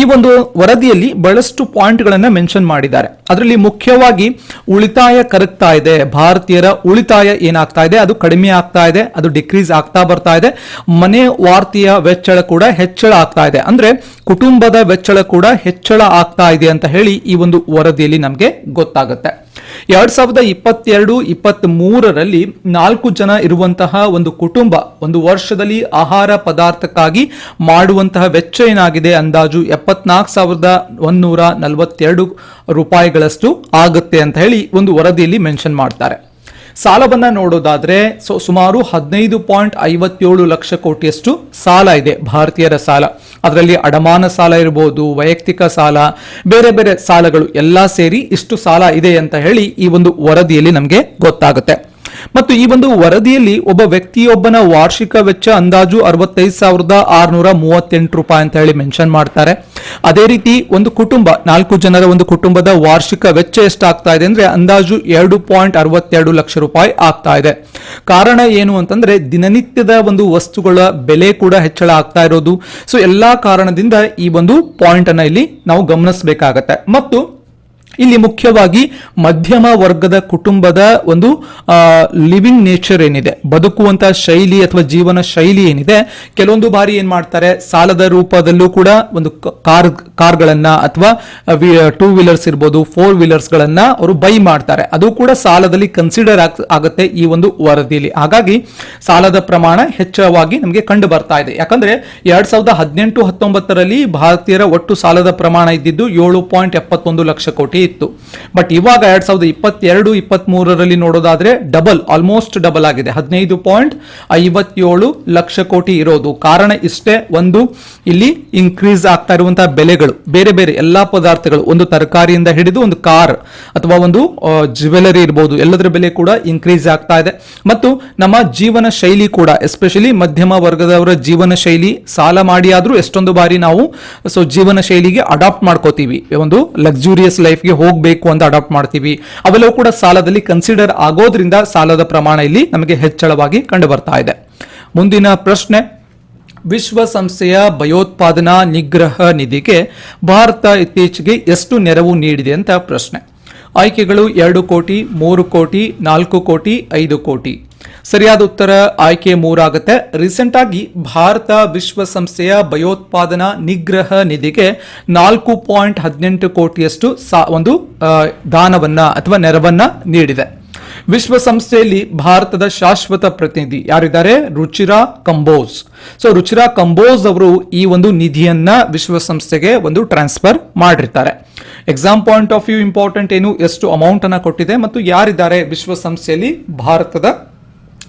ಈ ಒಂದು ವರದಿಯಲ್ಲಿ ಬಹಳಷ್ಟು ಪಾಯಿಂಟ್ ಗಳನ್ನ ಮೆನ್ಷನ್ ಮಾಡಿದ್ದಾರೆ. ಅದರಲ್ಲಿ ಮುಖ್ಯವಾಗಿ ಉಳಿತಾಯ ಕರಗ್ತಾ ಇದೆ. ಭಾರತೀಯರ ಉಳಿತಾಯ ಏನಾಗ್ತಾ ಇದೆ? ಅದು ಕಡಿಮೆ ಆಗ್ತಾ ಇದೆ. ಅದು ಡಿಕ್ರೀಸ್ ಆಗ್ತಾ ಬರ್ತಾ ಇದೆ. ಮನೆ ವಾರ್ತೆಯ ವೆಚ್ಚಳ ಕೂಡ ಹೆಚ್ಚಳ ಆಗ್ತಾ ಇದೆ. ಅಂದ್ರೆ ಕುಟುಂಬದ ವೆಚ್ಚಳ ಕೂಡ ಹೆಚ್ಚಳ ಆಗ್ತಾ ಇದೆ ಅಂತ ಹೇಳಿ ಈ ಒಂದು ವರದಿಯಲ್ಲಿ ನಮಗೆ ಗೊತ್ತಾಗುತ್ತೆ. ಎರಡ್ ಸಾವಿರದ ಇಪ್ಪತ್ತೆರಡು ಇಪ್ಪತ್ತ್ ಮೂರರಲ್ಲಿ ನಾಲ್ಕು ಜನ ಇರುವಂತಹ ಒಂದು ಕುಟುಂಬ ಒಂದು ವರ್ಷದಲ್ಲಿ ಆಹಾರ ಪದಾರ್ಥಕ್ಕಾಗಿ ಮಾಡುವಂತಹ ವೆಚ್ಚ ಏನಾಗಿದೆ ಅಂದಾಜು ಎಪ್ಪತ್ನಾಲ್ಕು ಸಾವಿರದ ಒಂದೂರ ನಲವತ್ತೆರಡು ರೂಪಾಯಿಗಳಷ್ಟು ಆಗುತ್ತೆ ಅಂತ ಹೇಳಿ ಒಂದು ವರದಿಯಲ್ಲಿ ಮೆನ್ಷನ್ ಮಾಡ್ತಾರೆ. ಸಾಲವನ್ನ ನೋಡೋದಾದ್ರೆ, ಸೊ ಸುಮಾರು ಹದಿನೈದು ಪಾಯಿಂಟ್ ಐವತ್ತೇಳು ಲಕ್ಷ ಕೋಟಿಯಷ್ಟು ಸಾಲ ಇದೆ, ಭಾರತೀಯರ ಸಾಲ. ಅದರಲ್ಲಿ ಅಡಮಾನ ಸಾಲ ಇರಬಹುದು ವೈಯಕ್ತಿಕ ಸಾಲ, ಬೇರೆ ಬೇರೆ ಸಾಲಗಳು ಎಲ್ಲ ಸೇರಿ ಇಷ್ಟು ಸಾಲ ಇದೆ ಅಂತ ಹೇಳಿ ಈ ಒಂದು ವರದಿಯಲ್ಲಿ ನಮಗೆ ಗೊತ್ತಾಗುತ್ತೆ. ಮತ್ತು ಈ ಒಂದು ವರದಿಯಲ್ಲಿ ಒಬ್ಬ ವ್ಯಕ್ತಿಯೊಬ್ಬನ ವಾರ್ಷಿಕ ವೆಚ್ಚ ಅಂದಾಜು ಅರವತ್ತೈದು ಸಾವಿರದ ಆರುನೂರ ಮೂವತ್ತೆಂಟು ರೂಪಾಯಿ ಅಂತ ಹೇಳಿ ಮೆನ್ಷನ್ ಮಾಡ್ತಾರೆ. ಅದೇ ರೀತಿ ಒಂದು ಕುಟುಂಬ, ನಾಲ್ಕು ಜನರ ಒಂದು ಕುಟುಂಬದ ವಾರ್ಷಿಕ ವೆಚ್ಚ ಎಷ್ಟಾಗ್ತಾ ಇದೆ ಅಂದ್ರೆ ಅಂದಾಜು ಎರಡು ಪಾಯಿಂಟ್ ಅರವತ್ತೆರಡು ಲಕ್ಷ ರೂಪಾಯಿ ಆಗ್ತಾ ಇದೆ. ಕಾರಣ ಏನು ಅಂತಂದ್ರೆ ದಿನನಿತ್ಯದ ಒಂದು ವಸ್ತುಗಳ ಬೆಲೆ ಕೂಡ ಹೆಚ್ಚಳ ಆಗ್ತಾ ಇರೋದು. ಸೊ, ಎಲ್ಲಾ ಕಾರಣದಿಂದ ಈ ಒಂದು ಪಾಯಿಂಟ್ ಅನ್ನ ಇಲ್ಲಿ ನಾವು ಗಮನಿಸಬೇಕಾಗತ್ತೆ. ಮತ್ತು ಇಲ್ಲಿ ಮುಖ್ಯವಾಗಿ ಮಧ್ಯಮ ವರ್ಗದ ಕುಟುಂಬದ ಒಂದು ಲಿವಿಂಗ್ ನೇಚರ್ ಏನಿದೆ ಬದುಕುವಂತಹ ಶೈಲಿ ಅಥವಾ ಜೀವನ ಶೈಲಿ ಏನಿದೆ, ಕೆಲವೊಂದು ಬಾರಿ ಏನ್ ಮಾಡ್ತಾರೆ, ಸಾಲದ ರೂಪದಲ್ಲೂ ಕೂಡ ಒಂದು ಕಾರ್, ಕಾರ್ಗಳನ್ನ ಅಥವಾ ಟೂ ವೀಲರ್ಸ್ ಇರ್ಬೋದು ಫೋರ್ ವೀಲರ್ಸ್ ಗಳನ್ನ ಅವರು ಬೈ ಮಾಡ್ತಾರೆ. ಅದು ಕೂಡ ಸಾಲದಲ್ಲಿ ಕನ್ಸಿಡರ್ ಆಗುತ್ತೆ ಈ ಒಂದು ವರದಿಯಲ್ಲಿ ಹಾಗಾಗಿ ಸಾಲದ ಪ್ರಮಾಣ ಹೆಚ್ಚಳವಾಗಿ ನಮಗೆ ಕಂಡು ಬರ್ತಾ ಇದೆ. ಯಾಕಂದ್ರೆ ಎರಡ್ ಸಾವಿರದ ಹದಿನೆಂಟು ಹತ್ತೊಂಬತ್ತರಲ್ಲಿ ಭಾರತೀಯರ ಒಟ್ಟು ಸಾಲದ ಪ್ರಮಾಣ ಇದ್ದಿದ್ದು ಏಳು ಪಾಯಿಂಟ್ ಎಪ್ಪತ್ತೊಂದು ಲಕ್ಷ ಕೋಟಿ. ಇತ್ತು. ಬಟ್ ಇವಾಗ ಎರಡ್ ಸಾವಿರದ ಇಪ್ಪತ್ತೆರಡು ಇಪ್ಪತ್ತ್ ಮೂರರಲ್ಲಿ ನೋಡೋದಾದ್ರೆ ಡಬಲ್ ಆಲ್ಮೋಸ್ಟ್ ಡಬಲ್ ಆಗಿದೆ. ಹದಿನೈದು ಪಾಯಿಂಟ್ ಐವತ್ತೇಳು ಲಕ್ಷ ಕೋಟಿ ಇರೋದು. ಕಾರಣ ಇಷ್ಟೇ, ಒಂದು, ಇಲ್ಲಿ ಇನ್ಕ್ರೀಸ್ ಆಗ್ತಾ ಇರುವಂತಹ ಬೆಲೆಗಳು. ಬೇರೆ ಬೇರೆ ಎಲ್ಲಾ ಪದಾರ್ಥಗಳು, ಒಂದು ತರಕಾರಿಯಿಂದ ಹಿಡಿದು ಒಂದು ಕಾರ್ ಅಥವಾ ಒಂದು ಜ್ಯುವೆಲರಿ ಇರಬಹುದು ಎಲ್ಲದರ ಬೆಲೆ ಕೂಡ ಇನ್ಕ್ರೀಸ್ ಆಗ್ತಾ ಇದೆ. ಮತ್ತು ನಮ್ಮ ಜೀವನ ಶೈಲಿ ಕೂಡ ಎಸ್ಪೆಷಲಿ ಮಧ್ಯಮ ವರ್ಗದವರ ಜೀವನ ಶೈಲಿ, ಸಾಲ ಮಾಡಿ ಎಷ್ಟೊಂದು ಬಾರಿ ನಾವು ಸೊ ಜೀವನ ಶೈಲಿಗೆ ಅಡಾಪ್ಟ್ ಮಾಡ್ಕೋತೀವಿ. ಒಂದು ಲಕ್ಸುರಿಯಸ್ ಲೈಫ್ಗೆ ಹೋಗಬೇಕು ಅಂತ ಅಡಾಪ್ಟ್ ಮಾಡ್ತೀವಿ. ಅವೆಲ್ಲವೂ ಕೂಡ ಸಾಲದಲ್ಲಿ ಕನ್ಸಿಡರ್ ಆಗೋದ್ರಿಂದ ಸಾಲದ ಪ್ರಮಾಣ ಇಲ್ಲಿ ನಮಗೆ ಹೆಚ್ಚಳವಾಗಿ ಕಂಡು ಬರ್ತಾ ಇದೆ. ಮುಂದಿನ ಪ್ರಶ್ನೆ, ವಿಶ್ವಸಂಸ್ಥೆಯ ಭಯೋತ್ಪಾದನಾ ನಿಗ್ರಹ ನಿಧಿಗೆ ಭಾರತ ಇತ್ತೀಚೆಗೆ ಎಷ್ಟು ನೆರವು ನೀಡಿದೆ ಅಂತ ಪ್ರಶ್ನೆ. ಆಯ್ಕೆಗಳು ಎರಡು ಕೋಟಿ, ಮೂರು ಕೋಟಿ, ನಾಲ್ಕು ಕೋಟಿ, ಐದು ಕೋಟಿ. ಸರಿಯಾದ ಉತ್ತರ ಆಯ್ಕೆ ಮೂರಾಗುತ್ತೆ. ರೀಸೆಂಟ್ ಆಗಿ ಭಾರತ ವಿಶ್ವಸಂಸ್ಥೆಯ ಭಯೋತ್ಪಾದನಾ ನಿಗ್ರಹ ನಿಧಿಗೆ ನಾಲ್ಕು ಪಾಯಿಂಟ್ ಹದಿನೆಂಟು ಕೋಟಿಯಷ್ಟು ಒಂದು ದಾನವನ್ನ ಅಥವಾ ನೆರವನ್ನ ನೀಡಿದೆ. ವಿಶ್ವಸಂಸ್ಥೆಯಲ್ಲಿ ಭಾರತದ ಶಾಶ್ವತ ಪ್ರತಿನಿಧಿ ಯಾರಿದ್ದಾರೆ? ರುಚಿರಾ ಕಂಬೋಸ್ ಸೊ ರುಚಿರಾ ಕಂಬೋಸ್ ಅವರು ಈ ಒಂದು ನಿಧಿಯನ್ನ ವಿಶ್ವಸಂಸ್ಥೆಗೆ ಒಂದು ಟ್ರಾನ್ಸ್ಫರ್ ಮಾಡಿರ್ತಾರೆ. Exam point of view important ಏನು? ಎಷ್ಟು ಅಮೌಂಟ್ ಅನ್ನ ಕೊಟ್ಟಿದೆ? ಮತ್ತು ಯಾರಿದ್ದಾರೆ ವಿಶ್ವಸಂಸ್ಥೆಯಲ್ಲಿ ಭಾರತದ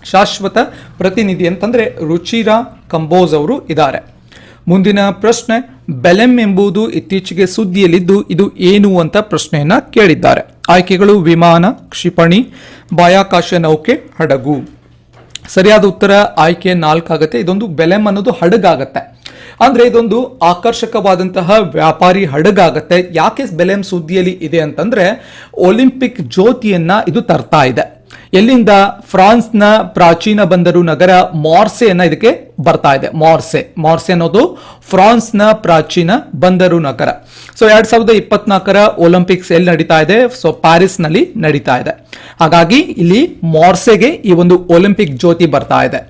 ಶಾಶ್ವತ ಪ್ರತಿನಿಧಿ ಅಂತಂದ್ರೆ ರುಚಿರಾ ಕಂಬೋಸ್ ಅವರು ಇದ್ದಾರೆ. ಮುಂದಿನ ಪ್ರಶ್ನೆ, ಬೆಲೆಂ ಎಂಬುದು ಇತ್ತೀಚೆಗೆ ಸುದ್ದಿಯಲ್ಲಿದ್ದು ಇದು ಏನು ಅಂತ ಪ್ರಶ್ನೆಯನ್ನ ಕೇಳಿದ್ದಾರೆ. ಆಯ್ಕೆಗಳು ವಿಮಾನ, ಕ್ಷಿಪಣಿ, ಬಾಹ್ಯಾಕಾಶ ನೌಕೆ, ಹಡಗು. ಸರಿಯಾದ ಉತ್ತರ, ಆಯ್ಕೆ ನಾಲ್ಕಾಗತ್ತೆ ಇದೊಂದು ಬೆಲೆಂ ಅನ್ನೋದು ಹಡಗಾಗತ್ತೆ. ಅಂದ್ರೆ ಇದೊಂದು ಆಕರ್ಷಕವಾದಂತಹ ವ್ಯಾಪಾರಿ ಹಡಗಾಗತ್ತೆ. ಯಾಕೆ ಬೆಲೆಂ ಸುದ್ದಿಯಲ್ಲಿ ಇದೆ ಅಂತಂದ್ರೆ, ಒಲಿಂಪಿಕ್ ಜ್ಯೋತಿಯನ್ನ ಇದು ತರ್ತಾ ಇದೆ. ಎಲ್ಲಿಂದ ಫ್ರಾನ್ಸ್ನ ಪ್ರಾಚೀನ ಬಂದರು ನಗರ ಮಾರ್ಸೆ ಮಾರ್ಸೆಯನ್ನ ಇದಕ್ಕೆ ಬರ್ತಾ ಇದೆ, ಮಾರ್ಸೆ. ಮಾರ್ಸೆ ಅನ್ನೋದು ಫ್ರಾನ್ಸ್ನ ಪ್ರಾಚೀನ ಬಂದರು ನಗರ. ಸೊ ಎರಡ್ ಸಾವಿರದ ಇಪ್ಪತ್ನಾಲ್ಕರ ಒಲಿಂಪಿಕ್ಸ್ ಎಲ್ಲಿ ನಡೀತಾ ಇದೆ? ಸೊ ಪ್ಯಾರಿಸ್ನಲ್ಲಿ ನಡೀತಾ ಇದೆ. ಹಾಗಾಗಿ ಇಲ್ಲಿ ಮಾರ್ಸೆಗೆ ಈ ಒಂದು ಒಲಿಂಪಿಕ್ ಜ್ಯೋತಿ ಬರ್ತಾ ಇದೆ.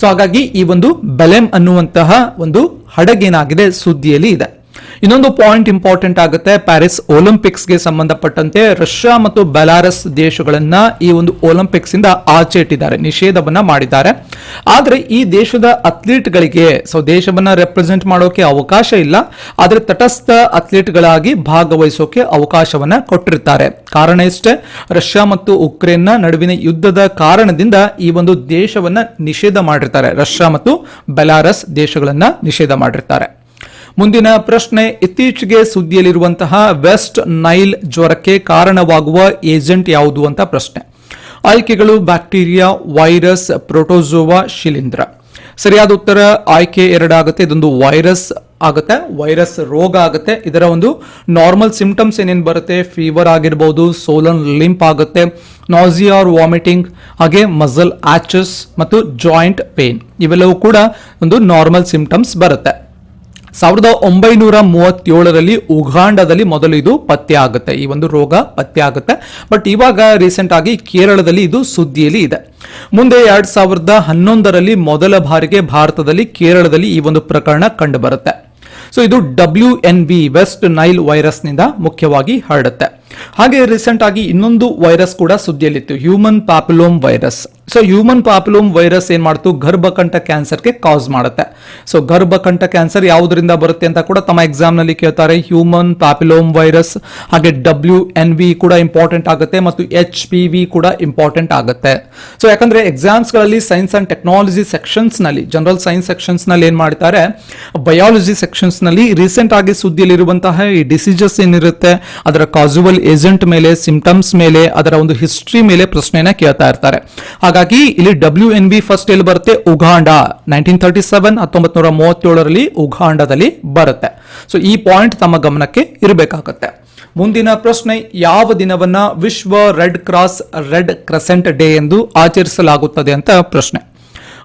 ಸೊ ಹಾಗಾಗಿ ಈ ಒಂದು ಬೆಲೆಮ್ ಅನ್ನುವಂತಹ ಒಂದು ಹಡಗೇನಾಗಿದೆ ಸುದ್ದಿಯಲ್ಲಿ ಇದೆ. ಇನ್ನೊಂದು ಪಾಯಿಂಟ್ ಇಂಪಾರ್ಟೆಂಟ್ ಆಗುತ್ತೆ, ಪ್ಯಾರಿಸ್ ಒಲಿಂಪಿಕ್ಸ್ಗೆ ಸಂಬಂಧಪಟ್ಟಂತೆ ರಷ್ಯಾ ಮತ್ತು ಬೆಲಾರಸ್ ದೇಶಗಳನ್ನ ಈ ಒಂದು ಒಲಿಂಪಿಕ್ಸ್ ಇಂದ ಆಚೆ ಇಟ್ಟಿದ್ದಾರೆ ನಿಷೇಧವನ್ನ ಮಾಡಿದ್ದಾರೆ. ಆದರೆ ಈ ದೇಶದ ಅಥ್ಲೀಟ್ಗಳಿಗೆ, ಸೊ ದೇಶವನ್ನ ರೆಪ್ರೆಸೆಂಟ್ ಮಾಡೋಕೆ ಅವಕಾಶ ಇಲ್ಲ, ಆದರೆ ತಟಸ್ಥ ಅಥ್ಲೀಟ್ಗಳಾಗಿ ಭಾಗವಹಿಸೋಕೆ ಅವಕಾಶವನ್ನ ಕೊಟ್ಟಿರ್ತಾರೆ. ಕಾರಣ ಇಷ್ಟೇ ರಷ್ಯಾ ಮತ್ತು ಉಕ್ರೇನ್ನ ನಡುವಿನ ಯುದ್ಧದ ಕಾರಣದಿಂದ ಈ ಒಂದು ದೇಶವನ್ನ ನಿಷೇಧ ಮಾಡಿರ್ತಾರೆ, ರಷ್ಯಾ ಮತ್ತು ಬೆಲಾರಸ್ ದೇಶಗಳನ್ನ ನಿಷೇಧ ಮಾಡಿರ್ತಾರೆ. ಮುಂದಿನ ಪ್ರಶ್ನೆ, ಇತ್ತೀಚೆಗೆ ಸುದ್ದಿಯಲ್ಲಿರುವಂತಹ ವೆಸ್ಟ್ ನೈಲ್ ಜ್ವರಕ್ಕೆ ಕಾರಣವಾಗುವ ಏಜೆಂಟ್ ಯಾವುದು ಅಂತ ಪ್ರಶ್ನೆ. ಆಯ್ಕೆಗಳು ಬ್ಯಾಕ್ಟೀರಿಯಾ, ವೈರಸ್ ಪ್ರೋಟೋಜೋವಾ ಶಿಲೀಂಧ್ರ. ಸರಿಯಾದ ಉತ್ತರ ಆಯ್ಕೆ ಎರಡಾಗುತ್ತೆ, ಇದೊಂದು ವೈರಸ್ ಆಗುತ್ತೆ, ವೈರಸ್ ರೋಗ ಆಗುತ್ತೆ. ಇದರ ಒಂದು ನಾರ್ಮಲ್ ಸಿಂಪ್ಟಮ್ಸ್ ಏನೇನು ಬರುತ್ತೆ? ಫೀವರ್ ಆಗಿರ್ಬೋದು, ಸೋಲನ್ ಲಿಂಪ್ ಆಗುತ್ತೆ, ನಾಸಿಯಾ ಆರ್ ವಾಮಿಟಿಂಗ್, ಹಾಗೆ ಮಸಲ್ ಆಚಸ್ ಮತ್ತು ಜಾಯಿಂಟ್ ಪೇನ್. ಇವೆಲ್ಲವೂ ಕೂಡ ಒಂದು ನಾರ್ಮಲ್ ಸಿಂಪ್ಟಮ್ಸ್ ಬರುತ್ತೆ. ಸಾವಿರದ ಒಂಬೈನೂರ ಮೂವತ್ತೇಳರಲ್ಲಿ ಉಗಾಂಡದಲ್ಲಿ ಮೊದಲು ಇದು ಪತ್ತೆ ಆಗುತ್ತೆ. ಈ ಒಂದು ರೋಗ ಪತ್ತೆ ಆಗುತ್ತೆ. ಬಟ್ ಇವಾಗ ರೀಸೆಂಟ್ ಆಗಿ ಕೇರಳದಲ್ಲಿ ಇದು ಸುದ್ದಿಯಲ್ಲಿ ಇದೆ. ಮುಂದೆ ಎರಡ್ ಸಾವಿರದ ಹನ್ನೊಂದರಲ್ಲಿ ಮೊದಲ ಬಾರಿಗೆ ಭಾರತದಲ್ಲಿ ಕೇರಳದಲ್ಲಿ ಈ ಒಂದು ಪ್ರಕರಣ ಕಂಡುಬರುತ್ತೆ. ಸೊ ಇದು W N B west Nile ವೈರಸ್ನಿಂದ ಮುಖ್ಯವಾಗಿ ಹರಡುತ್ತೆ. ಹಾಗೆ ರೀಸೆಂಟ್ ಆಗಿ ಇನ್ನೊಂದು ವೈರಸ್ ಕೂಡ ಸುದ್ದಿಯಲ್ಲಿತ್ತು. Human papilloma virus so human papilloma virus ಏನ್ ಮಾಡ್ತು? ಗರ್ಭಕಂಠ ಕ್ಯಾನ್ಸರ್ಗೆ ಕಾಸ್ ಮಾಡುತ್ತೆ. ಸೊ ಗರ್ಭಕಂಠ ಕ್ಯಾನ್ಸರ್ ಯಾವುದರಿಂದ ಬರುತ್ತೆ ಅಂತ ಕೂಡ ತಮ್ಮ ಎಕ್ಸಾಮ್ನಲ್ಲಿ ಕೇಳ್ತಾರೆ. ಹ್ಯೂಮನ್ ಪಾಪ್ಯುಲೋಮ್ ವೈರಸ್ ಹಾಗೆ ಡಬ್ಲ್ಯೂ ಎನ್ ವಿ ಕೂಡ ಇಂಪಾರ್ಟೆಂಟ್ ಆಗುತ್ತೆ ಮತ್ತು ಎಚ್ ಪಿ ವಿ ಕೂಡ ಇಂಪಾರ್ಟೆಂಟ್ ಆಗುತ್ತೆ. ಸೊ ಯಾಕಂದ್ರೆ ಎಕ್ಸಾಮ್ಸ್ಗಳಲ್ಲಿ ಸೈನ್ಸ್ ಅಂಡ್ ಟೆಕ್ನಾಲಜಿ ಸೆಕ್ಷನ್ಸ್ನಲ್ಲಿ ಜನರಲ್ ಸೈನ್ಸ್ ಸೆಕ್ಷನ್ಸ್ನಲ್ಲಿ ಏನ್ ಮಾಡ್ತಾರೆ? ಬಯಾಲಜಿ ಸೆಕ್ಷನ್ಸ್ನಲ್ಲಿ ರೀಸೆಂಟ್ ಆಗಿ ಸುದ್ದಿಯಲ್ಲಿರುವಂತಹ ಈ ಡಿಸೀಜಸ್ ಏನಿರುತ್ತೆ, ಅದರ ಕಾಸುವಲ್ ಏಜೆಂಟ್ ಮೇಲೆ ಸಿಂಪ್ಟಮ್ಸ್ ಮೇಲೆ, ಅದರ ಒಂದು ಹಿಸ್ಟ್ರಿ ಮೇಲೆ ಪ್ರಶ್ನೆಯನ್ನ ಕೇಳ್ತಾ ಇರ್ತಾರೆ. ಹಾಗಾಗಿ ಇಲ್ಲಿ ಡಬ್ಲ್ಯೂ ಎನ್ ಬಿ ಫಸ್ಟ್ ಎಲ್ಲಿ ಬರುತ್ತೆ ಉಗಾಂಡ. ನೈನ್ಟೀನ್ ತರ್ಟಿ ಸೆವೆನ್ ಹತ್ತೊಂಬತ್ ನೂರ ಮೂವತ್ತೇಳರಲ್ಲಿ ಉಗಾಂಡದಲ್ಲಿ ಬರುತ್ತೆ. ಸೊ ಈ ಪಾಯಿಂಟ್ ತಮ್ಮ ಗಮನಕ್ಕೆ ಇರಬೇಕಾಗತ್ತೆ. ಮುಂದಿನ ಪ್ರಶ್ನೆ, ಯಾವ ದಿನವನ್ನ ವಿಶ್ವ Red Cross Red Crescent Day ಎಂದು ಆಚರಿಸಲಾಗುತ್ತದೆ ಅಂತ ಪ್ರಶ್ನೆ.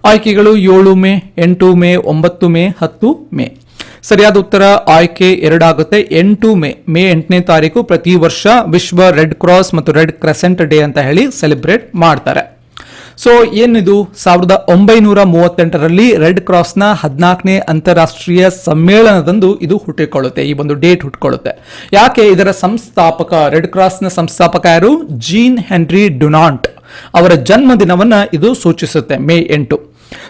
ಆಯ್ಕೆಗಳು ಏಳು ಮೇ, ಎಂಟು ಮೇ, ಒಂಬತ್ತು ಮೇ, ಹತ್ತು ಮೇ. ಸರಿಯಾದ ಉತ್ತರ ಆಯ್ಕೆ ಎರಡಾಗುತ್ತೆ. ಎಂಟು ಮೇ ಮೇ ಎಂಟನೇ ತಾರೀಕು ಪ್ರತಿ ವರ್ಷ ವಿಶ್ವ ರೆಡ್ ಕ್ರಾಸ್ ಮತ್ತು ರೆಡ್ ಕ್ರೆಸೆಂಟ್ ಡೇ ಅಂತ ಹೇಳಿ ಸೆಲೆಬ್ರೇಟ್ ಮಾಡ್ತಾರೆ. ಸೊ ಏನಿದು? ಸಾವಿರದ ಒಂಬೈನೂರ ಮೂವತ್ತೆಂಟರಲ್ಲಿ ರೆಡ್ ಕ್ರಾಸ್ನ ಹದಿನಾಲ್ಕನೇ ಅಂತಾರಾಷ್ಟ್ರೀಯ ಸಮ್ಮೇಳನದಂದು ಇದು ಹುಟ್ಟಿಕೊಳ್ಳುತ್ತೆ, ಈ ಒಂದು ಡೇಟ್ ಹುಟ್ಟಿಕೊಳ್ಳುತ್ತೆ. ಯಾಕೆ ಇದರ ಸಂಸ್ಥಾಪಕ ರೆಡ್ ಕ್ರಾಸ್ನ ಸಂಸ್ಥಾಪಕ ಯಾರು? ಜೀನ್ ಹೆನ್ರಿ ಡುನಾಂಟ್ ಅವರ ಜನ್ಮದಿನವನ್ನು ಇದು ಸೂಚಿಸುತ್ತೆ, ಮೇ ಎಂಟು.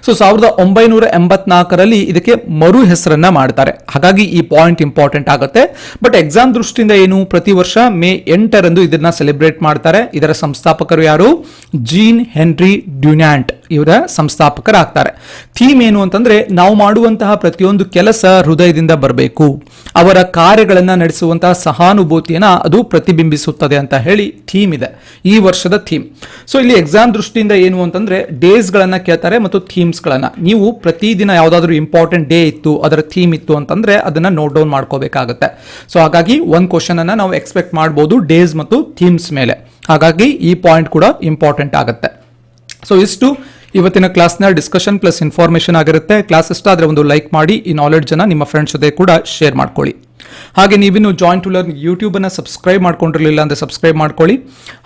ಸೊ, ಸಾವಿರದ ಒಂಬೈನೂರ ಎಂಬತ್ನಾಲ್ಕರಲ್ಲಿ ಇದಕ್ಕೆ ಮರು ಹೆಸರನ್ನ ಮಾಡ್ತಾರೆ. ಹಾಗಾಗಿ ಈ ಪಾಯಿಂಟ್ ಇಂಪಾರ್ಟೆಂಟ್ ಆಗುತ್ತೆ. ಬಟ್ ಎಕ್ಸಾಮ್ ದೃಷ್ಟಿಯಿಂದ ಏನು, ಪ್ರತಿ ವರ್ಷ ಮೇ ಎಂಟರಂದು ಇದನ್ನ ಸೆಲೆಬ್ರೇಟ್ ಮಾಡ್ತಾರೆ. ಇದರ ಸಂಸ್ಥಾಪಕರು ಯಾರು? ಜೀನ್ ಹೆನ್ರಿ ಡ್ಯುನ್ಯಾಂಟ್ ಇವರ ಸಂಸ್ಥಾಪಕರಾಗ್ತಾರೆ. ಥೀಮ್ ಏನು ಅಂತಂದ್ರೆ ನಾವು ಮಾಡುವಂತಹ ಪ್ರತಿಯೊಂದು ಕೆಲಸ ಹೃದಯದಿಂದ ಬರಬೇಕು. ಅವರ ಕಾರ್ಯಗಳನ್ನು ನಡೆಸುವಂತಹ ಸಹಾನುಭೂತಿಯನ್ನ ಅದು ಪ್ರತಿಬಿಂಬಿಸುತ್ತದೆ ಅಂತ ಹೇಳಿ ಥೀಮ್ ಇದೆ. ಈ ವರ್ಷದ ಥೀಮ್. ಸೊ ಇಲ್ಲಿ ಎಕ್ಸಾಮ್ ದೃಷ್ಟಿಯಿಂದ ಏನು ಅಂತಂದ್ರೆ ಡೇಸ್ ಗಳನ್ನ ಕೇಳ್ತಾರೆ ಮತ್ತು ಥೀಮ್ಸ್ ಗಳನ್ನ. ನೀವು ಪ್ರತಿದಿನ ಯಾವುದಾದ್ರೂ ಇಂಪಾರ್ಟೆಂಟ್ ಡೇ ಇತ್ತು, ಅದರ ಥೀಮ್ ಇತ್ತು ಅಂತಂದ್ರೆ ಅದನ್ನ ನೋಟ್ ಡೌನ್ ಮಾಡ್ಕೋಬೇಕಾಗತ್ತೆ. ಸೊ ಹಾಗಾಗಿ ಒಂದು ಕ್ವಶನ್ ಅನ್ನು ನಾವು ಎಕ್ಸ್ಪೆಕ್ಟ್ ಮಾಡಬಹುದು ಡೇಸ್ ಮತ್ತು ಥೀಮ್ಸ್ ಮೇಲೆ. ಹಾಗಾಗಿ ಈ ಪಾಯಿಂಟ್ ಕೂಡ ಇಂಪಾರ್ಟೆಂಟ್ ಆಗುತ್ತೆ. ಸೊ ಇಷ್ಟು ಇವತ್ತಿನ ಕ್ಲಾಸ್ನ ಡಿಸ್ಕಷನ್ ಪ್ಲಸ್ ಇನ್ಫಾರ್ಮೇಷನ್ ಆಗಿರುತ್ತೆ. ಕ್ಲಾಸ್ ಇಷ್ಟ ಆದರೆ ಒಂದು ಲೈಕ್ ಮಾಡಿ, ಈ ನಾಲೆಡ್ಜ್ ಅನ್ನ ನಿಮ್ಮ ಫ್ರೆಂಡ್ಸ್ ಜೊತೆ ಕೂಡ ಶೇರ್ ಮಾಡ್ಕೊಳ್ಳಿ. ಹಾಗೆ ನೀವಿನ್ನು ಜಾಯಿಂಟ್ ಟು ಲರ್ನ್ ಯೂಟ್ಯೂಬನ್ನು ಸಬ್ಸ್ಕ್ರೈಬ್ ಮಾಡ್ಕೊಂಡಿರಲಿಲ್ಲ ಅಂದರೆ ಸಬ್ಸ್ಕ್ರೈಬ್ ಮಾಡ್ಕೊಳ್ಳಿ.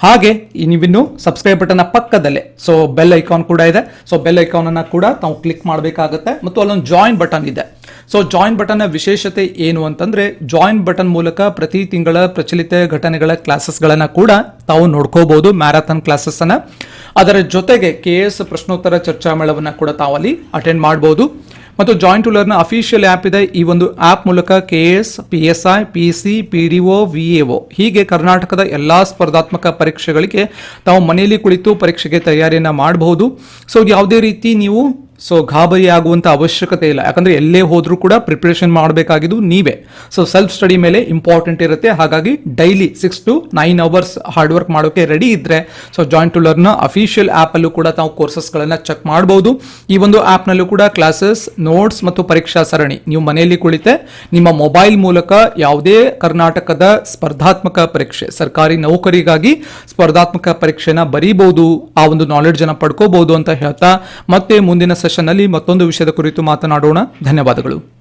ಹಾಗೆ ನೀವಿನ್ನು ಸಬ್ಸ್ಕ್ರೈಬ್ ಬಟನ್ ಪಕ್ಕದಲ್ಲೇ ಸೊ ಬೆಲ್ ಐಕಾನ್ ಕೂಡ ಇದೆ. ಸೊ ಬೆಲ್ ಐಕಾನನ್ನು ಕೂಡ ತಾವು ಕ್ಲಿಕ್ ಮಾಡಬೇಕಾಗುತ್ತೆ. ಮತ್ತು ಅಲ್ಲೊಂದು ಜಾಯಿನ್ ಬಟನ್ ಇದೆ. ಸೊ ಜಾಯಿನ್ ಬಟನ್ ವಿಶೇಷತೆ ಏನು ಅಂತಂದ್ರೆ ಜಾಯಿನ್ ಬಟನ್ ಮೂಲಕ ಪ್ರತಿ ತಿಂಗಳ ಪ್ರಚಲಿತ ಘಟನೆಗಳ ಕ್ಲಾಸಸ್ಗಳನ್ನು ಕೂಡ ತಾವು ನೋಡ್ಕೋಬಹುದು ಮ್ಯಾರಥಾನ್ ಕ್ಲಾಸಸ್ ಅನ್ನ. ಅದರ ಜೊತೆಗೆ ಕೆ ಎಸ್ ಪ್ರಶ್ನೋತ್ತರ ಚರ್ಚಾ ಮೇಳವನ್ನು ಕೂಡ ತಾವು ಅಲ್ಲಿ ಅಟೆಂಡ್ ಮಾಡಬಹುದು ಮತ್ತು joint to learn learn official app ಇದೆ. ಈ ಒಂದು ಆ್ಯಪ್ ಮೂಲಕ K S P S I P C P D O V A O ಹೀಗೆ ಕರ್ನಾಟಕದ ಎಲ್ಲ ಸ್ಪರ್ಧಾತ್ಮಕ ಪರೀಕ್ಷೆಗಳಿಗೆ ತಾವು ಮನೆಯಲ್ಲಿ ಕುಳಿತು ಪರೀಕ್ಷೆಗೆ ತಯಾರಿಯನ್ನು ಮಾಡಬಹುದು ಸೊ ಯಾವುದೇ ರೀತಿ ನೀವು ಸೊ ಗಾಬರಿ ಆಗುವಂತ ಅವಶ್ಯಕತೆ ಇಲ್ಲ. ಯಾಕಂದ್ರೆ ಎಲ್ಲೇ ಹೋದ್ರೂ ಕೂಡ ಪ್ರಿಪರೇಷನ್ ಮಾಡಬೇಕಾಗಿದ್ದು ನೀವೇ. ಸೊ ಸೆಲ್ಫ್ ಸ್ಟಡಿ ಮೇಲೆ ಇಂಪಾರ್ಟೆಂಟ್ ಇರುತ್ತೆ. ಹಾಗಾಗಿ daily six to nine hours hard work ಮಾಡೋಕೆ ರೆಡಿ ಇದ್ರೆ so joint to learn official app ಅಲ್ಲೂ ಕೂಡ ತಾವು ಕೋರ್ಸಸ್ಗಳನ್ನು ಚೆಕ್ ಮಾಡಬಹುದು ಈ ಒಂದು ಆ್ಯಪ್ನಲ್ಲೂ ಕೂಡ ಕ್ಲಾಸಸ್ ನೋಟ್ಸ್ ಮತ್ತು ಪರೀಕ್ಷಾ ಸರಣಿ ನೀವು ಮನೆಯಲ್ಲಿ ಕುಳಿತೆ ನಿಮ್ಮ ಮೊಬೈಲ್ ಮೂಲಕ ಯಾವುದೇ ಕರ್ನಾಟಕದ ಸ್ಪರ್ಧಾತ್ಮಕ ಪರೀಕ್ಷೆ, ಸರ್ಕಾರಿ ನೌಕರಿಗಾಗಿ ಸ್ಪರ್ಧಾತ್ಮಕ ಪರೀಕ್ಷೆನ ಬರೀಬಹುದು ಆ ಒಂದು ನಾಲೆಡ್ಜ್ ಅನ್ನ ಪಡ್ಕೋಬಹುದು ಅಂತ ಹೇಳ್ತಾ ಮತ್ತೆ ಮುಂದಿನ ಸೆಷನ್ ಅಲ್ಲಿ ಮತ್ತೊಂದು ವಿಷಯದ ಕುರಿತು ಮಾತನಾಡೋಣ. ಧನ್ಯವಾದಗಳು.